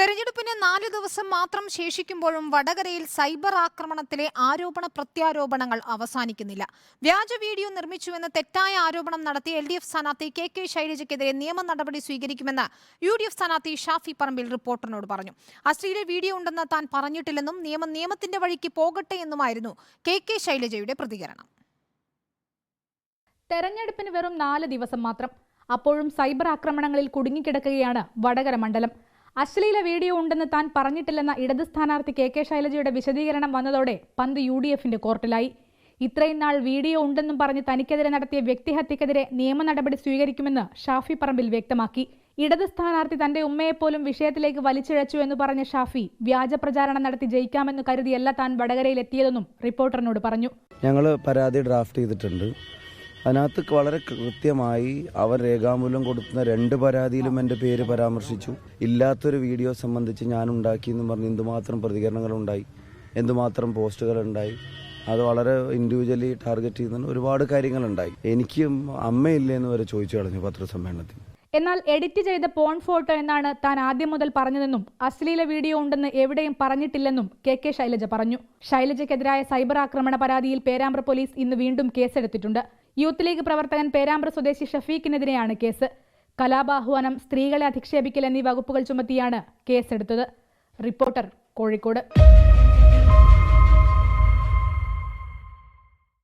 തെരഞ്ഞെടുപ്പിന് നാല് ദിവസം മാത്രം ശേഷിക്കുമ്പോഴും വടകരയിൽ സൈബർ ആക്രമണത്തിലെ ആരോപണ പ്രത്യാരോപണങ്ങൾ അവസാനിക്കുന്നില്ല. വ്യാജ വീഡിയോ നിർമ്മിച്ചുവെന്ന് തെറ്റായ ആരോപണം നടത്തി എൽ ഡി എഫ് സ്ഥാനാർത്ഥി കെ കെ ശൈലജയ്ക്കെതിരെ നിയമ നടപടി സ്വീകരിക്കുമെന്ന് യു ഡി എഫ് സ്ഥാനാർത്ഥി ഷാഫി പറമ്പിൽ റിപ്പോർട്ടറിനോട് പറഞ്ഞു. അശ്ലീല വീഡിയോ ഉണ്ടെന്ന് താൻ പറഞ്ഞിട്ടില്ലെന്നും നിയമം നിയമത്തിന്റെ വഴിക്ക് പോകട്ടെ എന്നുമായിരുന്നു കെ കെ ശൈലജയുടെ പ്രതികരണം. തെരഞ്ഞെടുപ്പിന് വെറും നാല് ദിവസം മാത്രം. അപ്പോഴും സൈബർ ആക്രമണങ്ങളിൽ കുടുങ്ങിക്കിടക്കുകയാണ് വടകര മണ്ഡലം. അശ്ലീല വീഡിയോ ഉണ്ടെന്ന് താൻ പറഞ്ഞിട്ടില്ലെന്ന ഇടത് സ്ഥാനാർത്ഥി കെ കെ ശൈലജയുടെ വിശദീകരണം വന്നതോടെ പന്ത് യു ഡി എഫിന്റെ കോർട്ടിലായി. ഇത്രയും നാൾ വീഡിയോ ഉണ്ടെന്നും പറഞ്ഞ് തനിക്കെതിരെ നടത്തിയ വ്യക്തിഹത്യക്കെതിരെ നിയമ നടപടി സ്വീകരിക്കുമെന്ന് ഷാഫി പറമ്പിൽ വ്യക്തമാക്കി. ഇടത് സ്ഥാനാർത്ഥി തന്റെ ഉമ്മയെപ്പോലും വിഷയത്തിലേക്ക് വലിച്ചിഴച്ചു എന്ന് പറഞ്ഞ ഷാഫി വ്യാജ പ്രചാരണം നടത്തി ജയിക്കാമെന്ന് കരുതിയല്ല താൻ വടകരയിൽ എത്തിയതെന്നും റിപ്പോർട്ടറിനോട് പറഞ്ഞു. ഞങ്ങൾ പരാതി ഡ്രാഫ്റ്റ് ചെയ്തിട്ടുണ്ട്. അതിനകത്ത് വളരെ കൃത്യമായി അവർ രേഖാമൂലം കൊടുക്കുന്ന രണ്ട് പരാതിയിലും എന്റെ പേര് പരാമർശിച്ചു. ഇല്ലാത്തൊരു വീഡിയോ സംബന്ധിച്ച് ഞാൻ ഉണ്ടാക്കി എന്ന് പറഞ്ഞ് എന്തുമാത്രം പ്രതികരണങ്ങളുണ്ടായി എന്തുമാത്രം പോസ്റ്റുകളുണ്ടായി അത് വളരെ ഇൻഡിവിജ്വലി ടാർഗറ്റ് ചെയ്യുന്ന ഒരുപാട് കാര്യങ്ങളുണ്ടായി. എനിക്കും അമ്മയില്ലേ എന്ന് വരെ ചോദിച്ചു കളഞ്ഞു പത്രസമ്മേളനത്തിൽ. എന്നാൽ എഡിറ്റ് ചെയ്ത പോൺ ഫോട്ടോ എന്നാണ് താൻ ആദ്യം മുതൽ പറഞ്ഞതെന്നും അശ്ലീല വീഡിയോ ഉണ്ടെന്ന് എവിടെയും പറഞ്ഞിട്ടില്ലെന്നും കെ കെ ശൈലജ പറഞ്ഞു. ശൈലജയ്ക്കെതിരായ സൈബർ ആക്രമണ പരാതിയിൽ പേരാമ്പ്ര പോലീസ് ഇന്ന് വീണ്ടും കേസെടുത്തിട്ടുണ്ട്. യൂത്ത് ലീഗ് പ്രവർത്തകൻ പേരാമ്പ്ര സ്വദേശി ഷഫീഖിനെതിരെയാണ് കേസ്. കലാപാഹ്വാനം സ്ത്രീകളെ അധിക്ഷേപിക്കൽ എന്നീ വകുപ്പുകൾ ചുമത്തിയാണ് കേസെടുത്തത്. റിപ്പോർട്ടർ കോഴിക്കോട്.